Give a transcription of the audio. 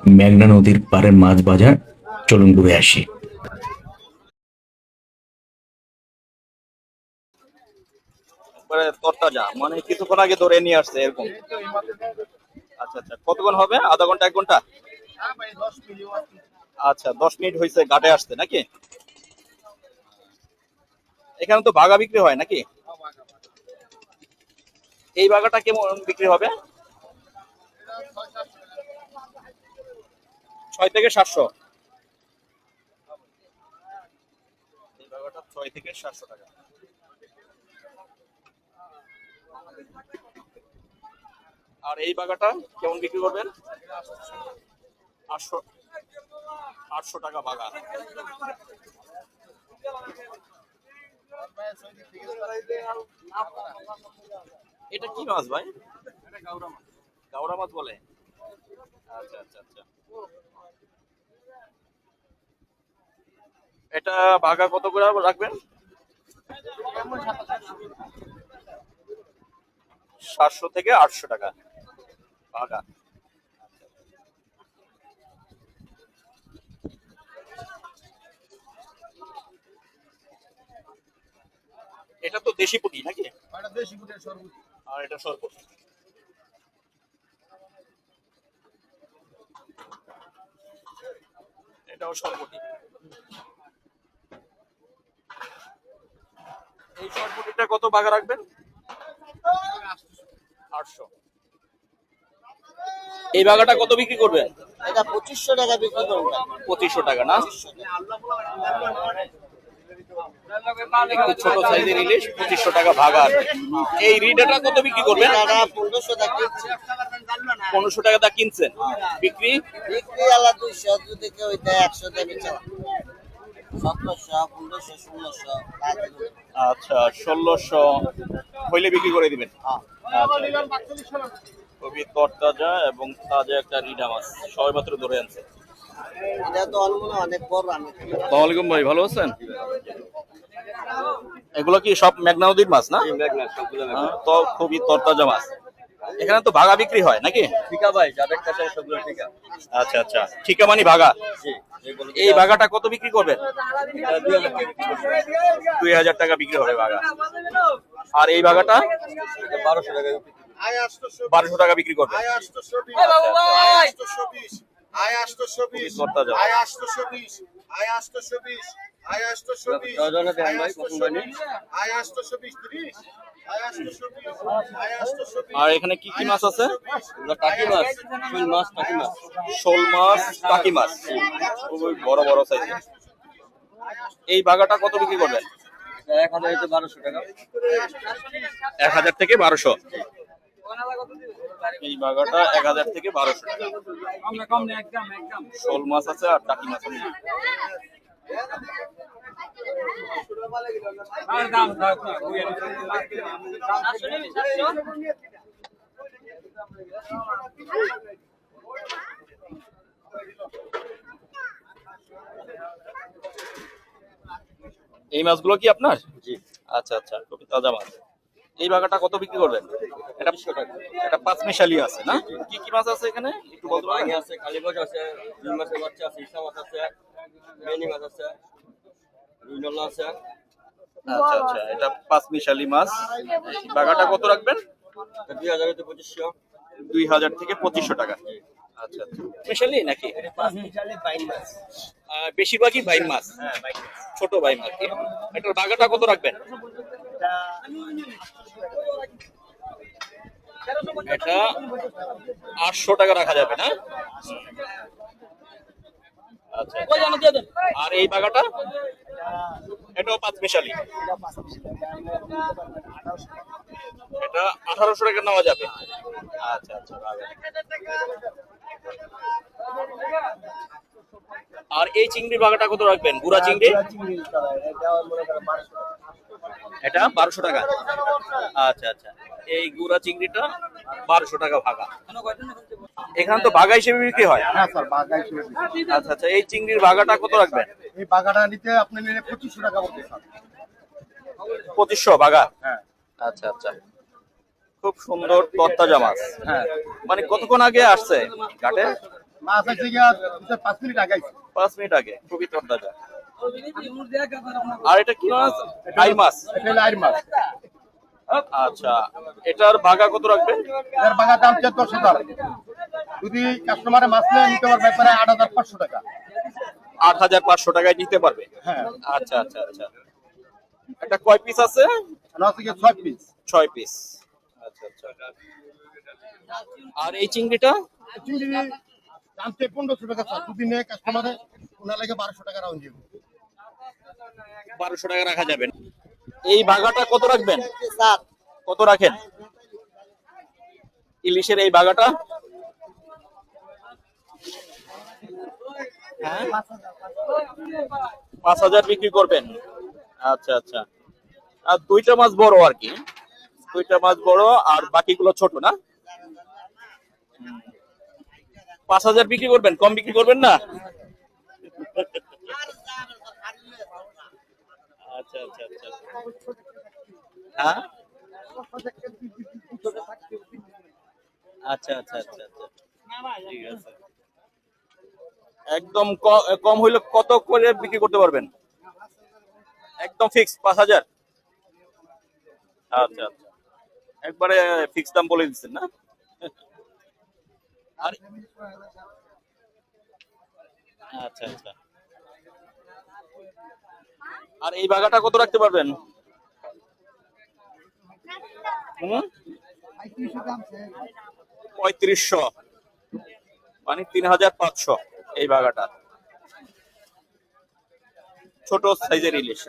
মেঘনা নদীর পাড়ের মাছ বাজার। চলুন ঘুরে আসি। তরতাজা মানে কিছুক্ষণ আগে ধরে নিয়ে আসছে এরকম। আচ্ছা আচ্ছা কতক্ষণ হবে? আধা ঘণ্টা, এক ঘণ্টা? আচ্ছা দশ মিনিট হয়েছে ঘাটে আসতে নাকি? এখানে তো বাগা বিক্রি হয় নাকি? এই বাগাটা কেমন বিক্রি হবে? ছয় থেকে সাতশো। এই বাগাটা ছয় থেকে সাতশো টাকা। আর এই বাগাটা কেমন বিক্রি করবেন? আটশো আটশো টাকা বাগা। এটা কি মাছ ভাই? গাওরা মাছ বলে? আচ্ছা আচ্ছা আচ্ছা। এটা বাগা কত করে রাখবেন? সাতশো থেকে আটশো টাকা। বাগা এটা তো দেশি পুটি নাকি? আর এটা সরপুট। এটাও সর্বটি। এই সর্বটিটা কত বাঘা রাখবেন? আটশো। এই বাঘাটা কত বিক্রি করবেন? এটা পঁচিশশো টাকা বিক্রি করবেন। পঁচিশশো টাকা না? একটু ছোট সাইজের ইলিশ পঁচিশশো টাকা ভাগা এই রিডাটা কত বিক্রি করবেন? পনেরোশো টাকা দা কিনছেন। বিক্রি? বিক্রি আলা দুইশো কেউ দেয় একশো আচ্ছা ষোলোশো হইলে বিক্রি করে দিবেন? আচ্ছা। খুবই তরতাজা এবং তাজা একটা রিডা মাছ সবাই মাত্র ধরে আনছে। এটা তো অনমনে অনেক বড় আমি সালামালাইকুম ভাই ভালো আছেন? এগুলো কি সব মেঘনা নদীর মাছ না? হ্যাঁ, তো খুবই তরতাজা মাছ। এখানে তো ভাগা বিক্রি হয় নাকি? ঠিকা ভাই যাদের কাছে সবগুলো ঠিকা। আচ্ছা আচ্ছা। ঠিকা মানি ভাগা? এই বাগাটা কত বিক্রি করবেন? দুই হাজার টাকা বিক্রি হবে বাগা আর এই বাগাটা বারোশো টাকা বারোশো টাকা বিক্রি করবে নেই আর এখানে কি কি মাছ আছে টাকি মাছ শৈল মাছ টাকি মাছ শোল মাছ টাকি মাছ খুবই বড় বড় সাইজের এই বাগাটা কত বিক্রি করবেন এক হাজার হইতে বারোশো টাকা এক হাজার থেকে বারোশো এই বাগাটা এক হাজার থেকে বারোশো টাকা। শোল মাছ আছে আর টাকি মাছ আছে। এই মাছগুলো কি আপনার? জি। আচ্ছা আচ্ছা। খুবই তাজা মাছ। এই বাগাটা কত বিক্রি করবেন? এটা এটা পাঁচ মিশালি আছে না? কি কি মাছ আছে এখানে? একটু বলতে পারবেন? আছে কালীগঞ্জ আছে রুই মাছের বাচ্চা আছে ইসা মাছ আছে বেনি মাছ আছে রুই নল্লা আছে। আচ্ছা আচ্ছা এটা পাঁচ মিশালি মাছ। বাগাটা কত রাখবেন? দুই হাজার হইতে পঁচিশশো। দুই হাজার থেকে পঁচিশশো টাকা। আচ্ছা আচ্ছা। মিশালি নাকি? আহ, বেশিরভাগই বাইন মাছ? ছোট বাইন মাছ। এটার বাগাটা কত রাখবেন? এটা আটশো টাকা রাখা যাবে না? আচ্ছা। আর এই বাগাটা? এটাও পাঁচ মিশালি। এটা আঠারোশো টাকা নেওয়া যাবে। আচ্ছা আচ্ছা আর এই চিংড়ি বাগাটা কত রাখবেন? গুড়া চিংড়ি? এটা বারোশো টাকা। আচ্ছা আচ্ছা। এই গুড়া চিংড়িটা বারোশো টাকা ভাগা। এখানে তো ভাগা হিসেবে বিক্রি হয়? হ্যাঁ স্যার বাঘা হিসেবে আচ্ছা আচ্ছা এই চিংড়ির ভাগাটা কত রাখবেন? এই বাঘাটা নিতে আপনি নিলে পঁচিশশো টাকা বলতে স্যার। পঁচিশশো ভাগা? হ্যাঁ। আচ্ছা আচ্ছা। খুব সুন্দর তত্তাজা মাছ। হ্যাঁ। মানে কতক্ষণ আগে আসছে ঘাটে? মাছ গিয়া পাঁচ মিনিট আগে পাঁচ মিনিট আগে খুবই তরতাজা। আর এটা কি? মাছ আই মাছ। এটা মাছ। আচ্ছা এটার ভাগা কত রাখবেন এর বাগা দাম হচ্ছে দশ হাজার যদি কাস্টমারে মাছ নেয় নিতে পারবে প্রায় আট হাজার পাঁচশো টাকা। আট হাজার পাঁচশো টাকায় দিতে পারবে? হ্যাঁ। আচ্ছা আচ্ছা আচ্ছা। এটা কয় পিস আছে? ছয় পিস ছয় পিস আচ্ছা আচ্ছা। আর এই চিংড়িটা? চিংড়ি দামতে পনেরোশো টাকা স্যার। দুদিনে কাস্টমারে ওনার লাগে বারোশো টাকা রাউন্ড যাবে বারোশো টাকা রাখা যাবে। এই ভাগাটা কত রাখবেন? কত রাখেন? ইলিশের এই বাগাটা হ্যাঁ? পাঁচ হাজার বিক্রি করবেন। আচ্ছা আচ্ছা। আর দুইটা মাছ বড় আর কি। দুইটা মাছ বড় আর বাকিগুলো ছোট না? পাঁচ হাজার বিক্রি করবেন? কম বিক্রি করবেন না আচ্ছা আচ্ছা আচ্ছা হ্যাঁ? আচ্ছা আচ্ছা আচ্ছা আচ্ছা। ঠিক আছে। একদম কম হইলে কত করে বিক্রি করতে পারবেন? একদম ফিক্স পাঁচ হাজার। আচ্ছা আচ্ছা। একবারে ফিক্স দাম বলে দিচ্ছেন না? আর আচ্ছা আচ্ছা। আর এই বাগাটা কত রাখতে পারবেন? পঁয়ত্রিশশো। মানে তিন হাজার পাঁচশো এই বাগাটা। ছোট সাইজের ইলিশ